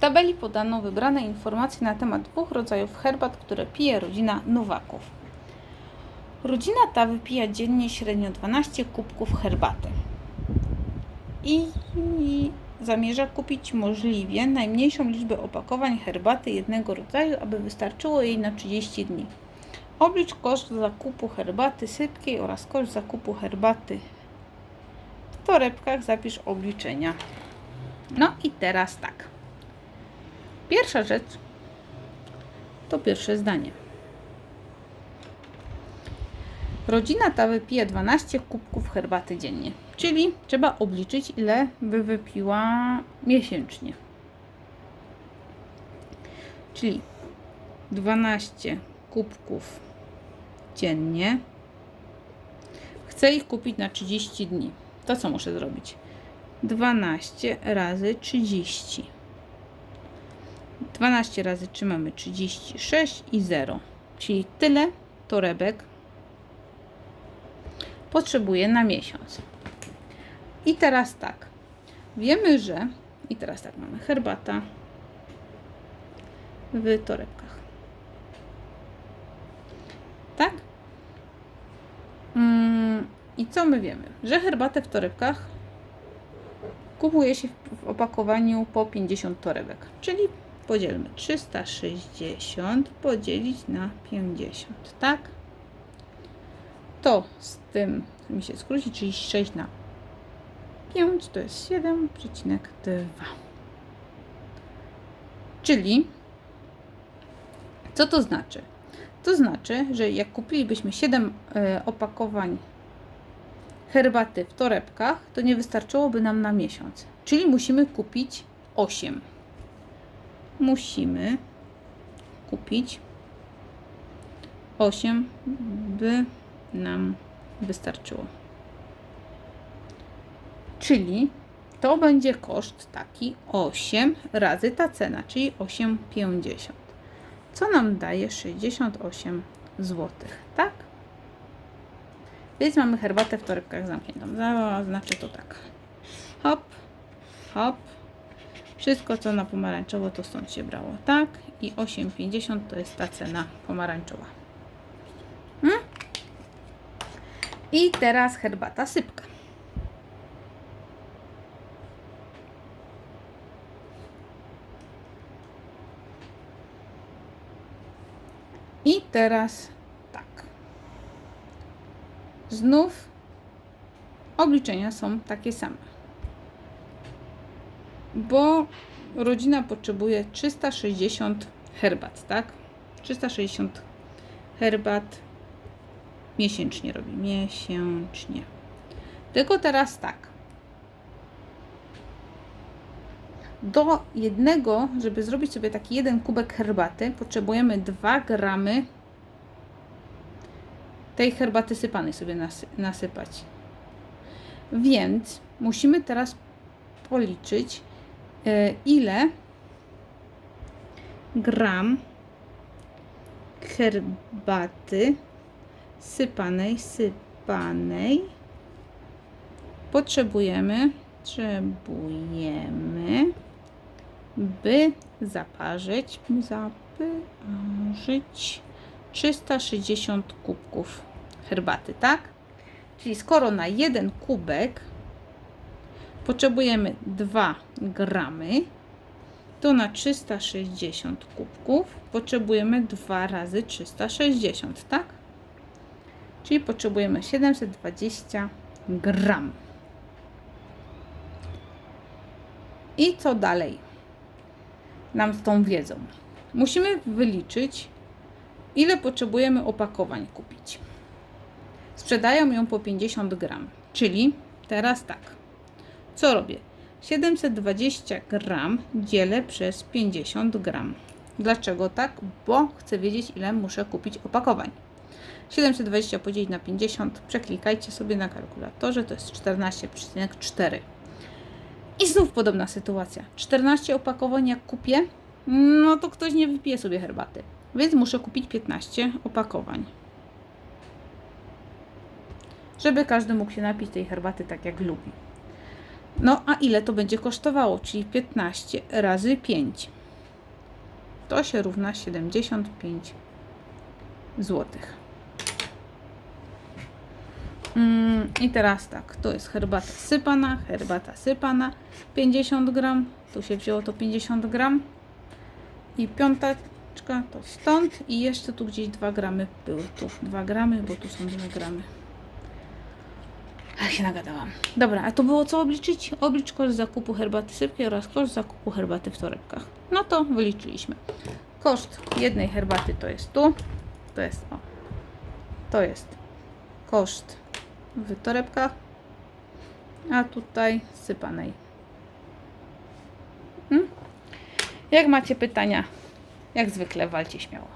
tabeli podano wybrane informacje na temat dwóch rodzajów herbat, które pije rodzina Nowaków. Rodzina ta wypija dziennie średnio 12 kubków herbaty i zamierza kupić możliwie najmniejszą liczbę opakowań herbaty jednego rodzaju, aby wystarczyło jej na 30 dni. Oblicz koszt zakupu herbaty sypkiej oraz koszt zakupu herbaty w torebkach. Zapisz obliczenia. No i teraz tak. Pierwsza rzecz to pierwsze zdanie. Rodzina ta wypije 12 kubków herbaty dziennie, czyli trzeba obliczyć, ile by wypiła miesięcznie. Czyli 12 kubków dziennie. Chcę ich kupić na 30 dni. To co muszę zrobić? 12 razy 30. 12 razy 3 mamy 36 i 0. Czyli tyle torebek potrzebuję na miesiąc. I teraz tak. Wiemy, że i teraz tak mamy herbata w torebkach. Tak? Mm, I co my wiemy? Że herbatę w torebkach kupuje się w opakowaniu po 50 torebek. Czyli podzielmy 360 podzielić na 50, tak? To z tym mi się skróci, czyli 6 na 5 to jest 7,2. Czyli co to znaczy? To znaczy, że jak kupilibyśmy 7 e, opakowań herbaty w torebkach, to nie wystarczyłoby nam na miesiąc. Czyli musimy kupić 8. Musimy kupić 8, by nam wystarczyło. Czyli to będzie koszt taki 8 razy ta cena, czyli 8,50. Co nam daje 68 zł, tak? Więc mamy herbatę w torebkach zamkniętą. Zaznaczę to tak. Hop, hop. Wszystko co na pomarańczowo to stąd się brało, tak? I 8,50 to jest ta cena pomarańczowa. Hmm? I teraz herbata sypka. I teraz tak. Znów obliczenia są takie same. Bo rodzina potrzebuje 360 herbat, tak? 360 herbat miesięcznie robi. Miesięcznie. Tylko teraz tak. Do jednego, żeby zrobić sobie taki jeden kubek herbaty, potrzebujemy 2 gramy tej herbaty sypanej sobie nasy nasypać. Więc musimy teraz policzyć, ile gram herbaty sypanej, sypanej potrzebujemy, potrzebujemy, by zaparzyć, zaparzyć 360 kubków herbaty, tak? Czyli skoro na jeden kubek potrzebujemy 2 gramy, to na 360 kubków potrzebujemy 2 razy 360, tak? Czyli potrzebujemy 720 gram. I co dalej nam z tą wiedzą? Musimy wyliczyć, ile potrzebujemy opakowań kupić. Sprzedają ją po 50 gram, czyli teraz tak. Co robię? 720 gram dzielę przez 50 gram. Dlaczego tak? Bo chcę wiedzieć, ile muszę kupić opakowań. 720 podzielić na 50, przeklikajcie sobie na kalkulatorze, to jest 14,4. I znów podobna sytuacja. 14 opakowań jak kupię, no to ktoś nie wypije sobie herbaty. Więc muszę kupić 15 opakowań. Żeby każdy mógł się napić tej herbaty tak jak lubi. No a ile to będzie kosztowało? Czyli 15 razy 5. To się równa 75 złotych. Mm, I teraz tak, to jest herbata sypana, herbata sypana 50 gram, tu się wzięło to 50 gram i piąteczka to stąd i jeszcze tu gdzieś 2 gramy były, tu 2 gramy, bo tu są 2 gramy. Ach, się nagadałam. Dobra, a to było co obliczyć? Oblicz koszt zakupu herbaty sypkiej oraz koszt zakupu herbaty w torebkach. No to wyliczyliśmy. Koszt jednej herbaty to jest tu, to jest o, to jest koszt w torebkach, a tutaj sypanej. Hmm? Jak macie pytania, jak zwykle walcie śmiało.